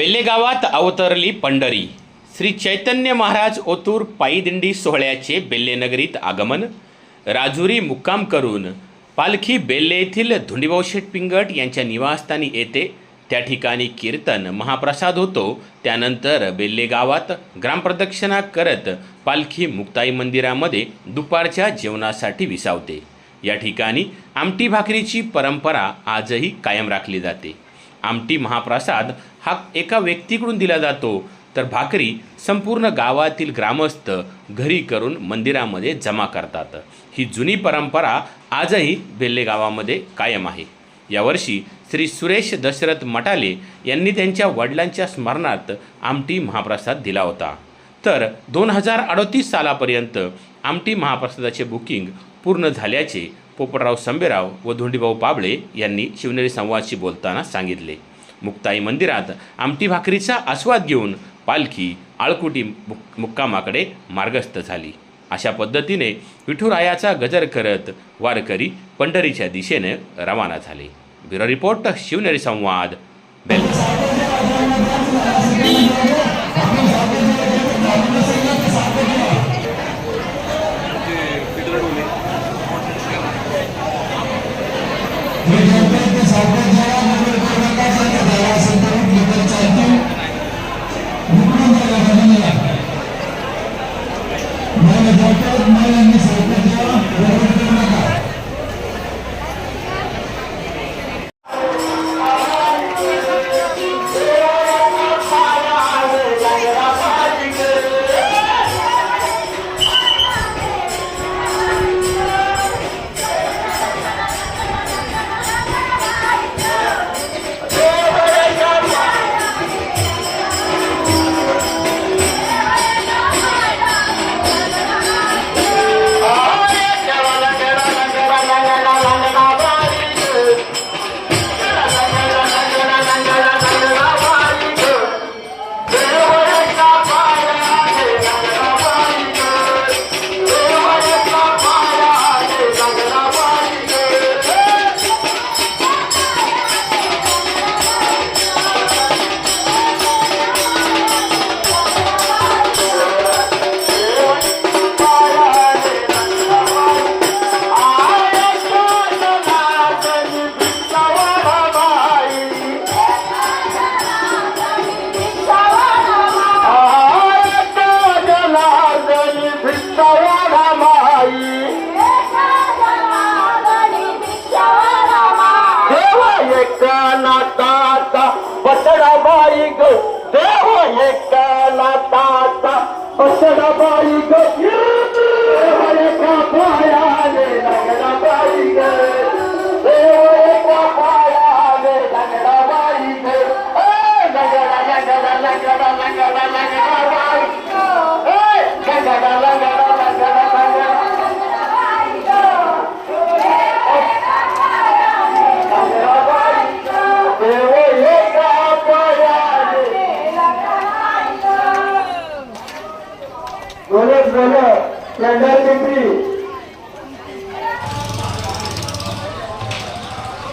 बेल्लेगावात अवतरली पंढरी. श्री चैतन्य महाराज ओतूर पायीदिंडी सोहळ्याचे बेल्लेनगरीत आगमन. राजुरी मुक्काम करून पालखी बेल्ले येथील धुंडीभाऊशेठ पिंगट यांच्या निवासस्थानी येते. त्या ठिकाणी कीर्तन महाप्रसाद होतो. त्यानंतर बेल्ले गावात ग्रामप्रदक्षिणा करत पालखी मुक्ताई मंदिरामध्ये दुपारच्या जेवणासाठी विसावते. या ठिकाणी आमटी भाकरीची परंपरा आजही कायम राखली जाते. आमटी महाप्रसाद हा एका व्यक्तीकडून दिला जातो. तर भाकरी संपूर्ण गावातील ग्रामस्थ घरी करून मंदिरामध्ये जमा करतात. ही जुनी परंपरा आजही बेल्ले गावामध्ये कायम आहे. यावर्षी श्री सुरेश दशरथ मटाले यांनी त्यांच्या वडिलांच्या स्मरणार्थ आमटी महाप्रसाद दिला होता. तर दोन हजार अडतीस सालापर्यंत आमटी महाप्रसादाचे बुकिंग पूर्ण झाल्याचे पोपटराव संबेराव व धोंडीभाऊ पाबळे यांनी शिवनेरी संवादशी बोलताना सांगितले. मुक्ताई मंदिरात आमटी भाकरीचा आस्वाद घेऊन पालखी आळकुटी मुक मुक्कामाकडे मार्गस्थ झाली. अशा पद्धतीने विठुरायाचा गजर करत वारकरी पंढरीच्या दिशेने रवाना झाले. ब्युरो रिपोर्ट शिवनेरी संवाद बेल My name is. बसडाबाई ग देव एका नाताचा बसडाबाई ग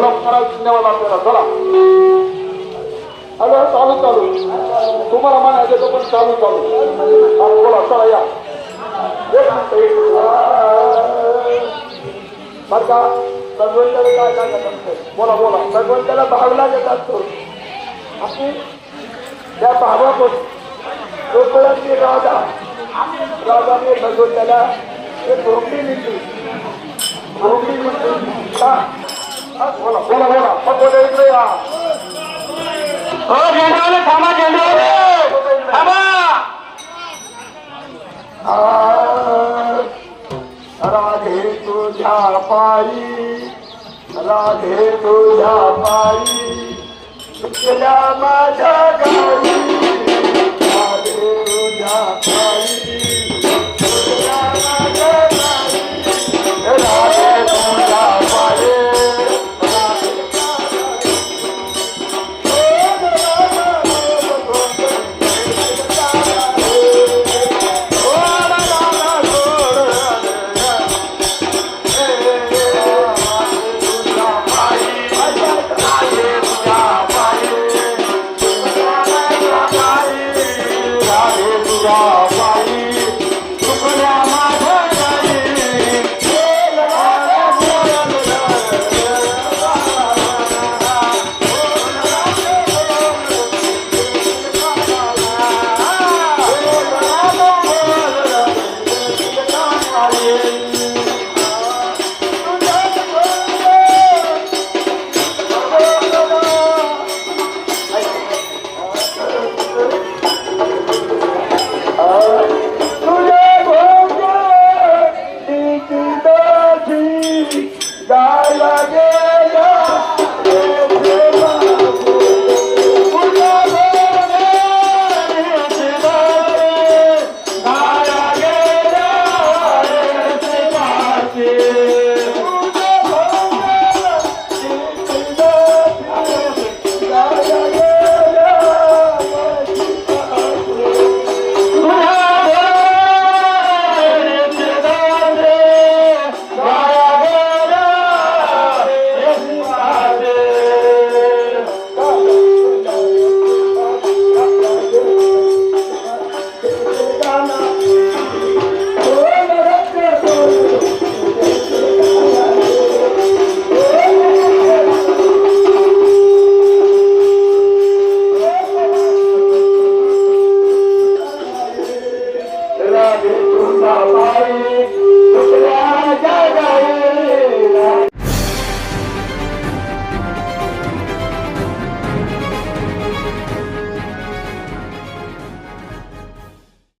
दोन करायला धन्यवाद आपल्याला. चला. अगं चालू चालू. तुम्हाला म्हणायचं तो पण चालू चालू. हा, बोला चला या. बर का? भगवंताला काय सांगत असतो बोला बोला. भगवंताला भावला देत असतो आपण त्या भावापासून गोकुळाची राजा राजाने भगवंताला एक भोगली दिली. भोगली लिहिली का तुझ्या माझ्या गावी राधे तुझ्या Shiva. Ah. Ave, Santa